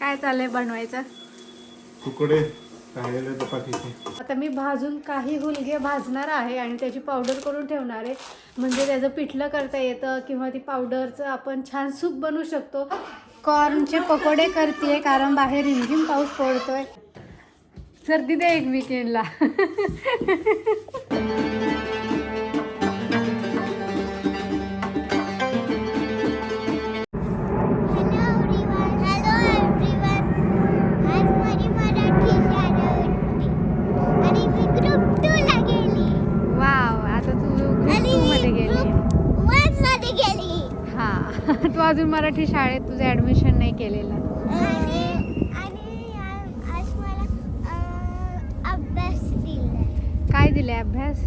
काय चाललंय बनवायचं? तुकडे राहिलेले चपातीचे. आता मी भाजून काही हुलगे भाजणार आहे आणि त्याची पावडर करून ठेवणार आहे. म्हणजे त्याचं पिठलं करता येतं किंवा ती पावडरचं आपण छान सूप बनवू शकतो. कॉर्नचे पकोडे करते कारण बाहेर रिमझिम पाऊस पडतोय. सर्दी दे एक विकेंडला मराठी शाळेत तुझं ऍडमिशन नाही केलेलं? आणि अभ्यास दिलाय. काय दिले अभ्यास?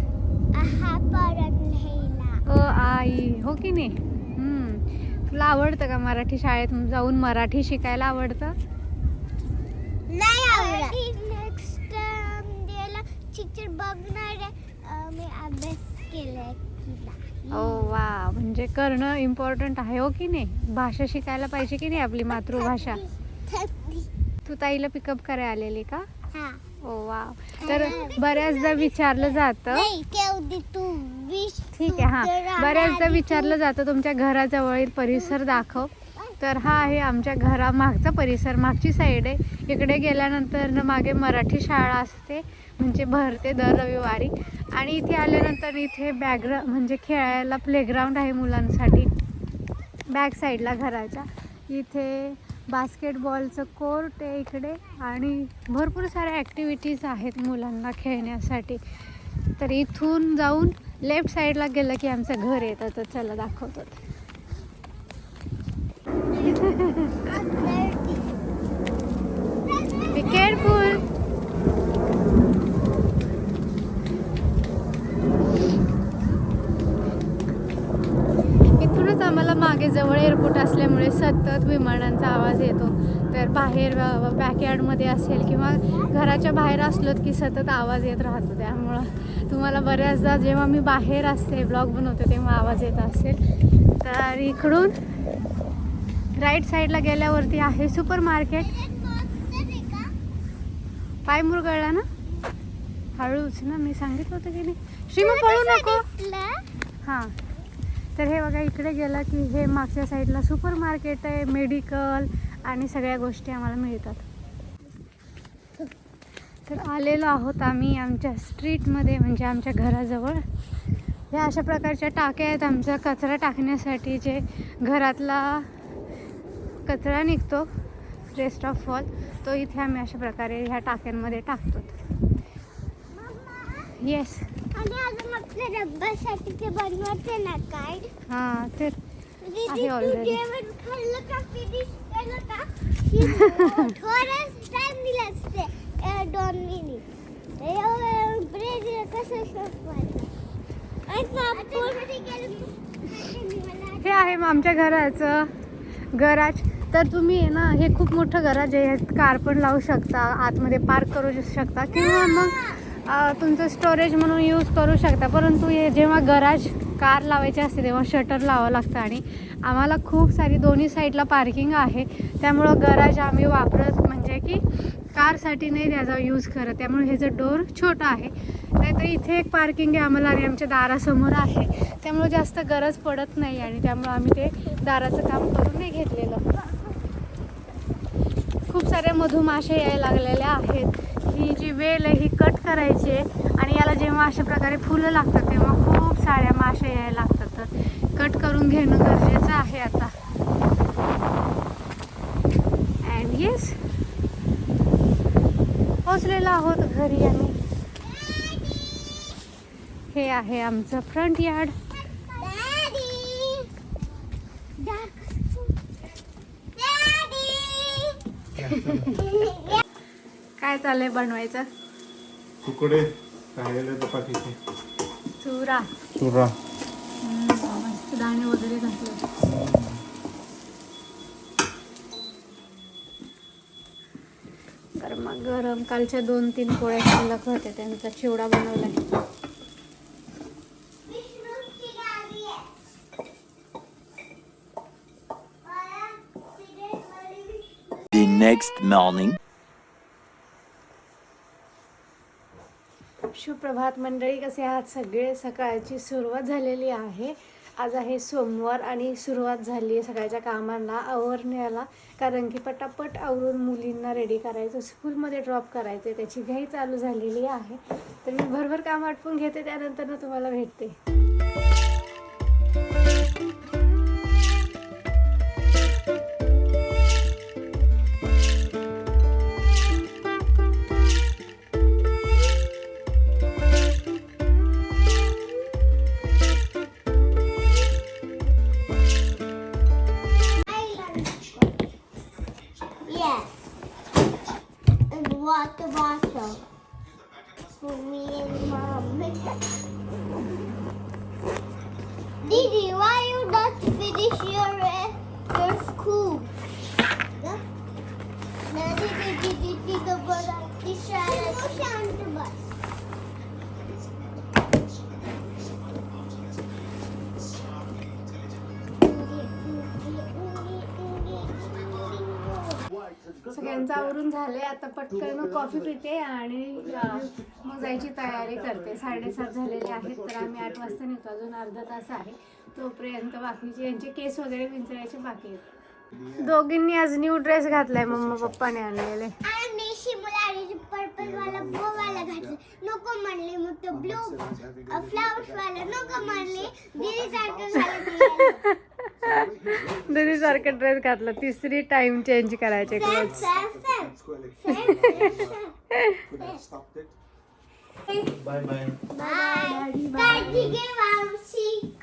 हा अ आई हो की नाही. तुला आवडतं का मराठी शाळेत जाऊन मराठी शिकायला आवडतं? नाही आवडत. नेक्स्ट टीचर बघणार मी अभ्यास केलाय. ओ वा. म्हणजे करणं इम्पॉर्टंट आहे हो की नाही? भाषा शिकायला पाहिजे की नाही आपली मातृभाषा. तू ताईला पिकअप करायला आलेली का? हा. ओ वा. तर बऱ्याचदा विचारलं जातं. ठीक आहे हां. बऱ्याचदा विचारलं जातं तुमच्या घराजवळील परिसर दाखव. तर हा आहे आमच्या घरा मागचा परिसर मागची साईड आहे. इकडे गेल्यानंतर न मागे मराठी शाळा असते म्हणजे भरते दर रविवारी. आणि इथे आल्यानंतर इथे बॅकग्रा म्हणजे खेळायला प्लेग्राऊंड आहे मुलांसाठी बॅक साईडला घराच्या. इथे बास्केटबॉलचं कोर्ट आहे इकडे आणि भरपूर साऱ्या ॲक्टिव्हिटीज आहेत मुलांना खेळण्यासाठी. तर इथून जाऊन लेफ्ट साईडला गेलं की आमचं घर येतं. तर चला दाखवतो. Be careful. इथूनच आम्हाला मागे जवळ एअरपोर्ट असल्यामुळे सतत विमानांचा आवाज येतो. तर बाहेर बॅकयार्डमध्ये असेल किंवा घराच्या बाहेर असलोत की सतत आवाज येत राहतो. त्यामुळं तुम्हाला बऱ्याचदा जेव्हा मी बाहेर असते ब्लॉग बनवते तेव्हा आवाज येत असेल. तर इकडून राईट साईडला गेल्यावरती आहे सुपर मार्केट पाय मुरगळला ना? हळूच ना मी सांगितलं होतं की नाही? श्रीमा पळू नको. हां. तर हे बघा इकडे गेलं की हे मागच्या साईडला सुपर मार्केट आहे मेडिकल आणि सगळ्या गोष्टी आम्हाला मिळतात. तर आलेलो आहोत आम्ही आमच्या स्ट्रीटमध्ये म्हणजे आमच्या घराजवळ. ह्या अशा प्रकारच्या टाक्या आहेत आमचा कचरा टाकण्यासाठी जे घरातला कचरा निघतो रेस्ट ऑफ फॉल तो इथे आम्ही अशा प्रकारे ह्या टाक्यांमध्ये टाकतो. येस बनवते ना काय? हां आहे दोन मिनिट ब्रेड कसं हे आहे आमच्या घराचं गराज तर तुम्ही आहे ना हे खूप मोठं गराज आहे. ह्यात कार पण लावू शकता आतमध्ये पार्क करू शकता किंवा मग तुमचं स्टोरेज म्हणून यूज करू शकता. परंतु हे जेव्हा गराज कार लावायची असते तेव्हा शटर लावावं लागतं आणि आम्हाला खूप सारी दोन्ही साईडला पार्किंग आहे. त्यामुळं गराज आम्ही वापरत म्हणजे की कारसाठी नाही त्याचा यूज करत. त्यामुळे हे जर डोर छोटा आहे नाहीतर इथे एक पार्किंग आहे आम्हाला आणि आमच्या दारासमोर आहे. त्यामुळे जास्त गरज पडत नाही आणि त्यामुळं आम्ही ते दाराचं काम करून नाही घेतलेलं. खूप साऱ्या मधुमाशा यायला लागलेल्या आहेत. ही जी वेल आहे ही कट करायची आहे. आणि याला जेव्हा अशा प्रकारे फुलं लागतात तेव्हा खूप साऱ्या माशा यायला लागतात. तर कट करून घेणं गरजेचं आहे आता. अँड येस पोचलेलो आहोत घरी आम्ही. हे आहे आमचं फ्रंट यार्ड चाललंय बनवायचं? तुकडे राहिलेले चपातीचे. चुरा. चुरा. मस्त दाणे वगैरे घातले. गरमा गरम. कालच्या दोन तीन पोळ्या शिल्लक होत्या त्यांचा चिवडा बनवलाय. The next morning. सुप्रभात मंडळी कसे आहात सगळे? सकाळची सुरुवात झालेली आहे. आज आहे सोमवार आणि सुरुवात झाली आहे सकाळच्या कामांना आवरण्याला. कारण की पटापट आवरून मुलींना रेडी करायचं स्कूलमध्ये ड्रॉप करायचं त्याची घाई चालू झालेली आहे. तर मी भरभर काम आटपून घेते त्यानंतर तुम्हाला भेटते. सगळ्यांचं आवरून झाले आता पटकन कॉफी पिते आणि मग जायची तयारी करते. साडेसात झालेले आहेत तर आम्ही आठ वाजता निघतो. अजून अर्धा तास आहे. तोपर्यंत बाकीचे यांचे केस वगैरे विंचरायचे बाकी आहेत. दोघींनी आज न्यू ड्रेस घातलाय मम्मा पप्पाने आणलेले. आणि शिमला पर्पल वाला ब्लू वाला घातलं. नको म्हणले मग तो ब्लू फ्लावर्स वाला नको म्हणले. दीदी सारखं झालं सारखा ड्रेस घातला. तिसरी टाइम चेंज करायचे बाय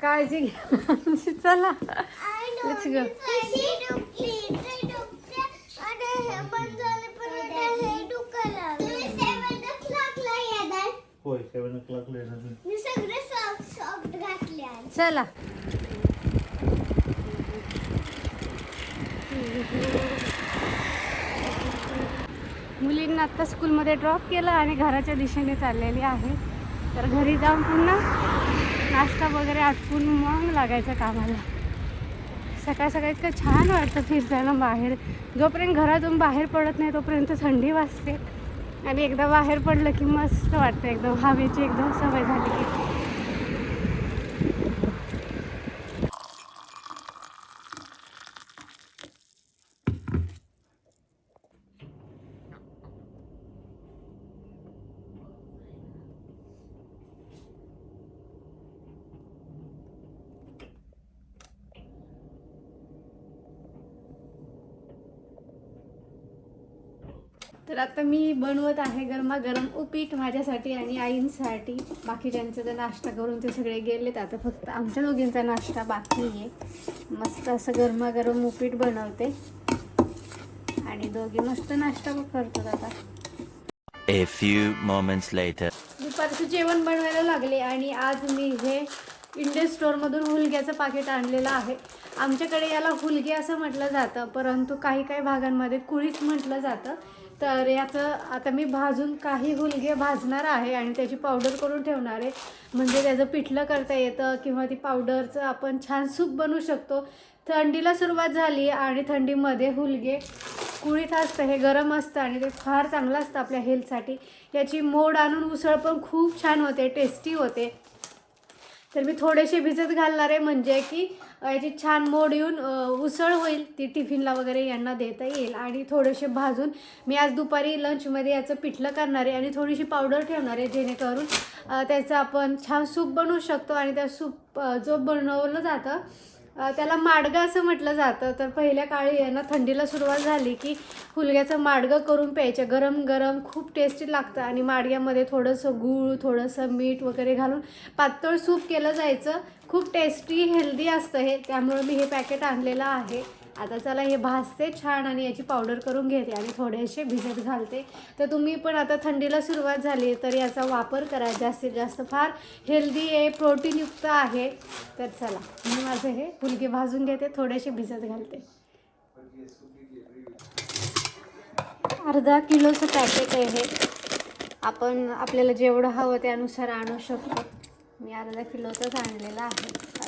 काळजी घ्या चला. Let's go. कशी दुखली ते दुखते आणि हे बंद झाले पण आता हे दुखायला लागलं. Seven o'clock ला येणार. होय सेवन ओ क्लॉक येणार मी. मी सगळे सॉफ्ट सॉफ्ट घातले आज. चला मुलींना आत्ता स्कूलमध्ये ड्रॉप केलं आणि घराच्या दिशेने चाललेली आहे. तर घरी जाऊन पुन्हा नाश्ता वगैरे आटपून मग लागायचं कामाला. सकाळ सकाळी इतकं छान वाटतं फिरताना बाहेर. जोपर्यंत घरातून बाहेर पडत नाही तोपर्यंत थंडी वाजते. आणि एकदा बाहेर पडलं की मस्त वाटतं. एकदम हवेची एकदम सवय झाली की तर आता मी बनवत आहे गरमागरम उपीट माझ्यासाठी आणि आईंसाठी. बाकीच्यांचं तर नाश्ता करून ते सगळे गेलेत. आता फक्त आमच्या दोघींचा नाश्ता बाकी आहे. मस्त असं गरमागरम उपीट बनवते. आणि दोघी मस्त नाश्ता करतात आता. A few moments later. दुपारचं जेवण बनवायला लागले आणि आज मी हे इंडियन स्टोअरमधून हुलग्याचं पाकिट आणलेलं आहे. आमच्याकडे याला हुलगे असं म्हटलं जातं परंतु काही काही भागांमध्ये कुळीच म्हटलं जातं. तर याचं आता मी भाजून काही हुलगे भाजणार आहे आणि त्याची पावडर करून ठेवणार आहे. म्हणजे त्याचं पिठलं करता येतं किंवा ती पावडरचं आपण छान सूप बनवू शकतो. थंडीला सुरुवात झाली आणि थंडीमध्ये हुलगे कुळीत असतं हे गरम असतं आणि ते फार चांगलं असतं आपल्या हेल्थसाठी याची मोड आणून उसळ पण खूप छान होते टेस्टी होते. तर मी थोडेसे भिजत घालणार आहे म्हणजे की याची छान मोड येऊन उसळ होईल ती टिफिनला वगैरे यांना देता येईल. आणि थोडेसे भाजून मी आज दुपारी लंचमध्ये याचं पिठलं करणार आहे आणि थोडीशी पावडर ठेवणार आहे जेणेकरून त्याचं आपण छान सूप बनवू शकतो आणि त्या सूप जो बनवलं जातं त्याला माडगं असं म्हटलं जातं. तर पहिल्या काळी आहे ना थंडीला सुरुवात झाली की हुलग्याचं माडगं करून प्यायचं. गरम गरम खूप टेस्टी लागतं. आणि माडग्यामध्ये थोडंसं गूळ थोडंसं मीठ वगैरे घालून पातळ सूप केलं जायचं. खूप टेस्टी हेल्दी असतं हे. त्यामुळं मी हे पॅकेट आणलेलं आहे. आता चला हे भाजते छान आणि याची पावडर करून घेते आणि थोडेसे भिजत घालते. तर तुम्ही पण आता थंडीला सुरुवात झाली तर याचा वापर करा. जास्तीत जास्त फार हेल्दी आहे प्रोटीनयुक्त आहे. तर चला मी माझं हे फुलके भाजून घेते थोडेसे भिजत घालते. अर्धा किलोचं पॅकेट आहे हे. आपण आपल्याला जेवढं हवं त्यानुसार आणू शकतो. मी अर्धा किलोचंच आणलेलं आहे.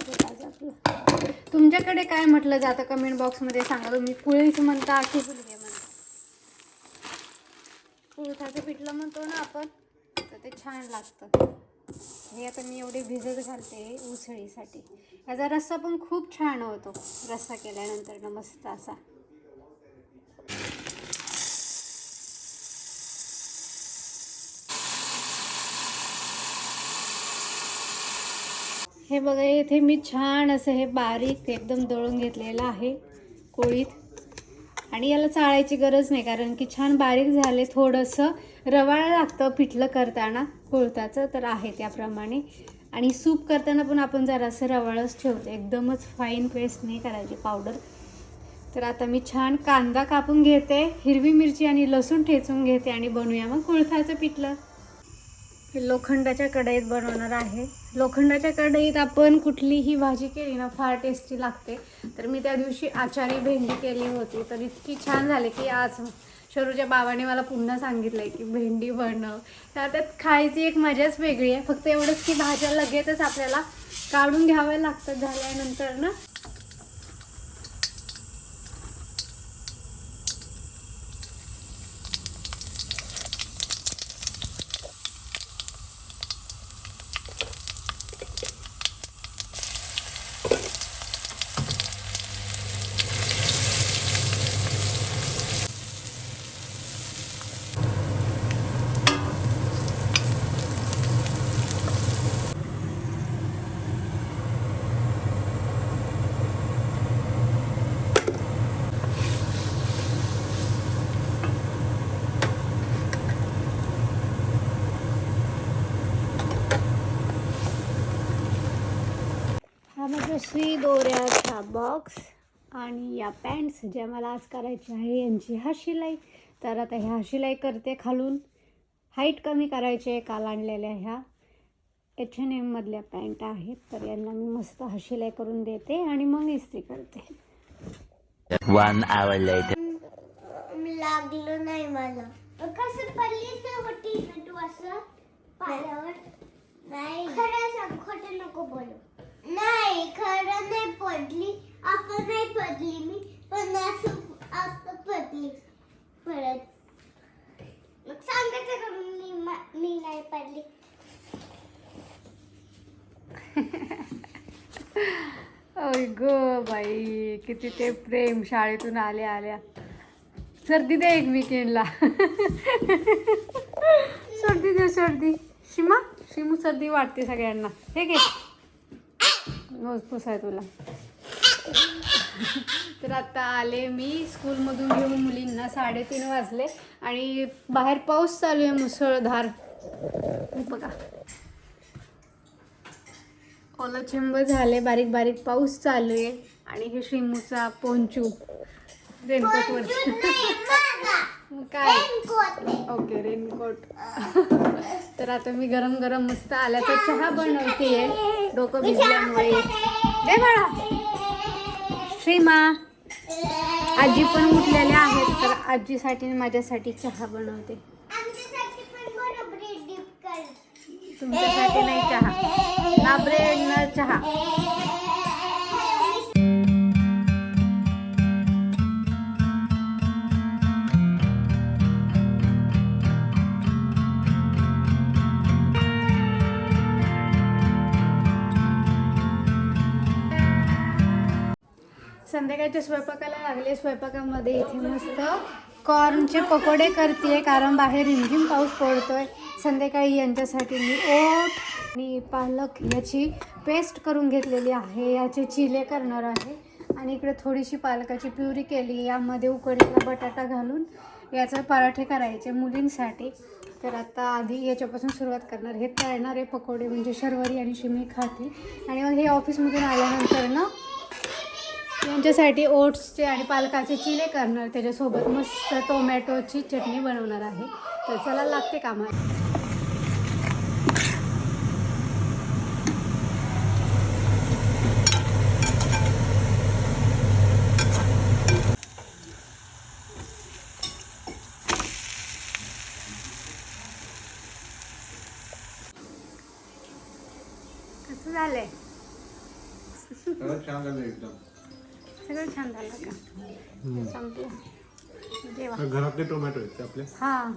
तुमच्याकडे काय म्हटलं जातं कमेंट बॉक्समध्ये सांगा तुम्ही. कुळीच म्हणता की फुलगे म्हणता? कुळसाचं पिठलं म्हणतो ना आपण तर ते छान लागतं. हे आता मी एवढे भिजत घालते उसळीसाठी. याचा रस्सा पण खूप छान होतो रस्सा केल्यानंतर. मस्त असा. हे बघा इथे मी छान असं हे बारीक एकदम दळून घेतलेलं आहे कोळीत. आणि याला चाळायची गरज नाही कारण की छान बारीक झाले थोडंसं रवाळ लागतं पिठलं करताना कोळताचं तर आहे त्याप्रमाणे. आणि सूप करताना पण आपण जरासं रवाळच ठेवतो एकदमच फाईन पेस्ट नाही करायची पावडर तर आता मी छान कांदा कापून घेते हिरवी मिरची आणि लसूण ठेचून घेते आणि बनवूया मग कुळथाचं पिठलं. लोखंडाच्या कढईत बनवणार आहे. लोखंडाच्या कढईत आपण कुठलीही भाजी केली ना फार टेस्टी लागते. तर मी त्या दिवशी आचारी भेंडी केली होती. तर इतकी छान झाली की आज शरूच्या बाबाने मला पुन्हा सांगितलंय की भेंडी बनव. तर त्यात खायची एक मजाच वेगळी आहे. फक्त एवढंच की भाज्या लगेचच आपल्याला काढून घ्याव्या लागतात झाल्यानंतर ना. माझा श्री दोऱ्याचा बॉक्स आणि या पॅन्ट्स ज्या मला आज करायच्या आहे यांची हा शिलाई. तर आता ह्या शिलाई करते खालून. हाईट कमी करायची आहे काल आणलेल्या ह्या एच एन एममधल्या पॅन्ट आहेत. तर यांना मी मस्त हा शिलाई करून देते आणि मग इस्त्री करते. One hour later. लागलं नाही मला. कसं पडली तर होती तू असं पायावर. नाही. खरं सांग खोटं नको बोलू. पडली. असं नाही पडली मी पण असं असं पडली. परत. मग सांगायचं का मी मी नाही पडली. ओय ग बाई किती ते प्रेम शाळेतून आल्या आल्या. सर्दी दे एक विकेंडला सर्दी दे सर्दी. शिमा शिमू सर्दी वाटते सगळ्यांना. हे घे. नोजपूस आहे तुला. तर आता आले मी स्कूलमधून घेऊन मुलींना साडेतीन वाजले आणि बाहेर पाऊस चालू आहे मुसळधार. बघा. ओलचिंब झाले बारीक बारीक पाऊस चालू आहे आणि हे श्रीमूचा पोंचू. रेनकोटवर. काय? Okay raincoat. तर आता मी गरम गरम मस्त आल्याचा चहा बनवते डोकं भिजल्यामुळे. दे बाळा! श्रीमा आजी पण उठलेल्या आहेत तर आजीसाठी आणि माझ्यासाठी चहा बनवते. तुमच्यासाठी नाही चहा. ना ब्रेड ना चहा. संध्याकाळच्या स्वयंपाकाला लागले स्वयंपाकामध्ये. इथे मस्त कॉर्नचे पकोडे करते कारण बाहेर रिमझिम पाऊस पडतोय. संध्याकाळी यांच्यासाठी मी ओट आणि पालक याची पेस्ट करून घेतलेली आहे. याचे चिले करणार आहे. आणि इकडे थोडीशी पालकाची प्युरी केली. यामध्ये उकडलेला बटाटा घालून याचे पराठे करायचे मुलींसाठी. तर आता आधी याच्यापासून सुरुवात करणार. हे तळणारे पकोडे म्हणजे शर्वरी आणि शिमी खाती. आणि मग हे ऑफिसमधून आल्यानंतर ना त्यांच्यासाठी ओट्सचे आणि पालकाचे चिले करणार त्याच्यासोबत मस्त टोमॅटोची चटणी बनवणार आहे. तर चला लागते कामात कसं झालंय? छान झालं एकदम. सगळं छान झालं का? जेवा. घरातले टोमॅटो आहेत आपले? हा.